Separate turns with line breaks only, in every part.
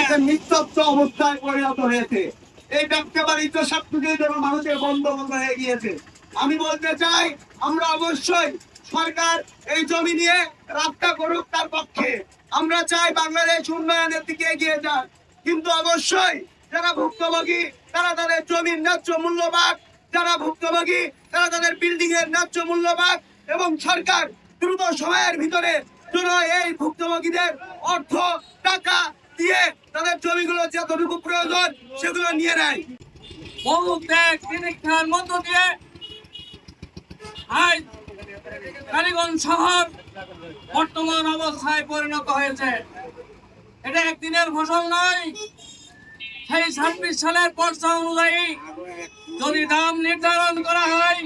একটা
নিস্তব্ধ অবস্থায় পরিণত হয়েছে। এই ব্যবসা বাণিজ্য সবকিছু যেন মানুষের বন্ধ বন্ধ হয়ে গিয়েছে। আমি বলতে চাই, আমরা অবশ্যই সরকার এই জমি নিয়ে রাস্তা করুক তার পক্ষে। আমরা চাই বাংলাদেশ উন্নয়নের দিকে এগিয়ে যাক। কিন্তু অবশ্যই যারা ভুক্তভোগী, তারা তাদের জমির ন্যায্য মূল্য পাক যারা ভুক্তভোগী, তারা তাদের বিল্ডিং এর ন্যায্য মূল্য পাক এবং সরকার দ্রুত সময়ের ভিতরে এই ভুক্তভোগীদের অর্থ, টাকা দিয়ে তাদের জমিগুলো যতটুকু প্রয়োজন সেগুলো নিয়ে নেয়।
বহু ত্যাগ মধ্য দিয়ে আজ কালীগঞ্জ শহর বর্তমান অবস্থায় পরিণত হয়েছে। এটা একদিনের ফসল নয়, সেই ছাব্বিশ সালের পর্চা অনুযায়ী যদি দাম নির্ধারণ করা হয়,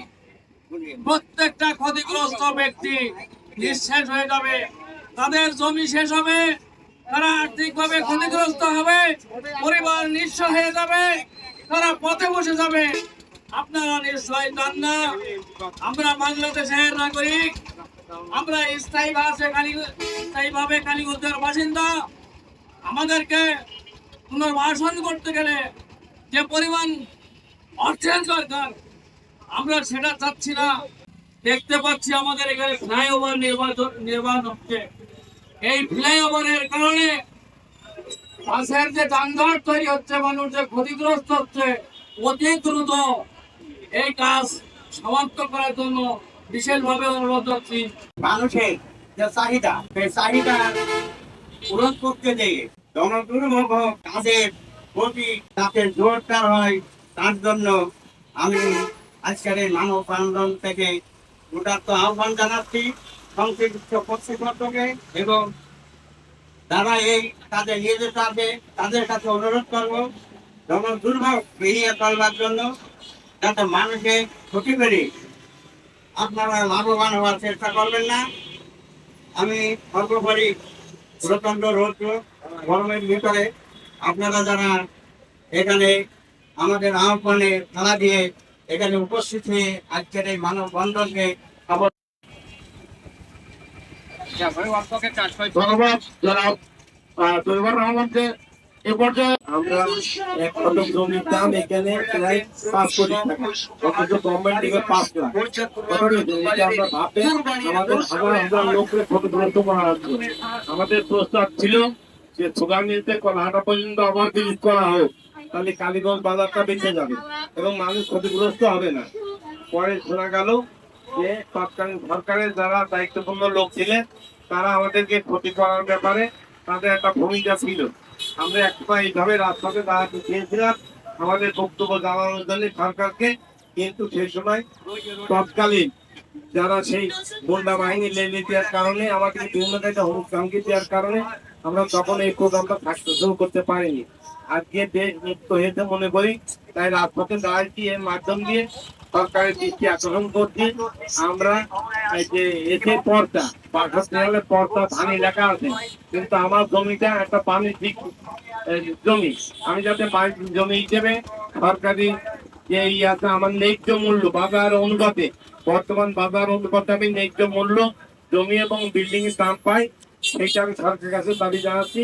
প্রত্যেকটা ক্ষতিগ্রস্ত ব্যক্তি নিঃশেষ হয়ে যাবে। তাদের জমি শেষ হবে তারা আর্থিকভাবে ক্ষতিগ্রস্ত হবে, পরিবার নিঃস্ব হয়ে যাবে, তারা পথে বসে যাবে। আপনারা নিশ্চয় জান না, আমরা বাংলাদেশের নাগরিক, আমরা স্থায়ী ভাবে কালী, স্থায়ীভাবে কালীগঞ্জের বাসিন্দা। আমাদেরকে পুনর্বাসন করতে গেলে যে পরিমাণ অর্থের দরকার, আমরা সেটা চাচ্ছি না। দেখতে পাচ্ছি আমাদের এখানে ফ্লাইওভার নির্বাচন নির্মাণ হচ্ছে। এই ফ্লাইওভারের কারণে বাসের যে যানজট তৈরি হচ্ছে, মানুষ যে ক্ষতিগ্রস্ত হচ্ছে, অতি দ্রুত এই কাজ সমাপ্ত করার জন্য বিশেষভাবে অনুরোধ করছি
মানুষের যে চাহিদা, সেই চাহিদা পূরণ করতে গিয়ে জনদুর্ভোগ কাজের প্রতি যাতে জোরদার হয়, তার জন্য আমি আজকের এই মানব আন্দোলন থেকে উদাত্ত আহ্বান জানাচ্ছি। সংশ্লিষ্ট কর্তৃপক্ষকে এবং যারা এই কাজে নিয়ে যেতে হবে তাদের কাছে অনুরোধ করব জনদুর্ভোগ বেরিয়ে চলবার জন্য, যাতে মানুষের ক্ষতি করে আপনারা লাভবান হওয়ার চেষ্টা করবেন না। আমি সর্বোপরি প্রচণ্ড রৌদ্র গরমের ভিতরে আপনারা যারা এখানে আমাদের আহ্বানে খেলা দিয়ে এখানে উপস্থিত হয়ে আজকের এই মানব বন্ধনকে খবর
আমাদের প্রস্তাব ছিল যে সুগামিতে কলাহাটা পর্যন্ত আবার ডিলিট করা হোক, তাহলে কালীগঞ্জ বাজারটা বেঁচে যাবে এবং মানুষ ক্ষতিগ্রস্ত হবে না। পরে শোনা গেল যে সরকারের যারা দায়িত্বপূর্ণ লোক ছিলেন, তারা আমাদেরকে ক্ষতি করার ব্যাপারে তাদের একটা ভূমিকা ছিল। আমরা একটা এইভাবে রাস্তাতে দাঁড়াতে চেয়েছিলাম। আমাদের বক্তব্য জানানোর জন্য সরকারকে, কিন্তু সেই সময় তৎকালীন যারা সেই গুন্ডা বাহিনী লেগে দেওয়ার কারণে, আমাদের বিভিন্ন জায়গায় হুমকি ধামকি দেওয়ার কারণে আমরা তখন এই প্রোগ্রামটা শুরু করতে পারিনি। আজকে দেশ মুক্ত হয়েছে মনে করি। তাই রাজপথে দাঁড়াচ্ছি এর মাধ্যম দিয়ে সরকারের দৃষ্টি আকর্ষণ করছি। আমরা যে পর্দা দেওয়ালে পর্দা ধান এলাকা আছে। কিন্তু আমার জমিটা একটা পানি ঠিক জমি। আমি যাতে পানি জমি হিসেবে সরকারি যে ই আছে, আমার ন্যায্য মূল্য, বাজার অনুপাতে, বর্তমান বাজার অনুপাতে আমি ন্যায্য মূল্য, জমি এবং বিল্ডিং এর দাম পাই সেইটা আমি সরকারের কাছে দাবি জানাচ্ছি।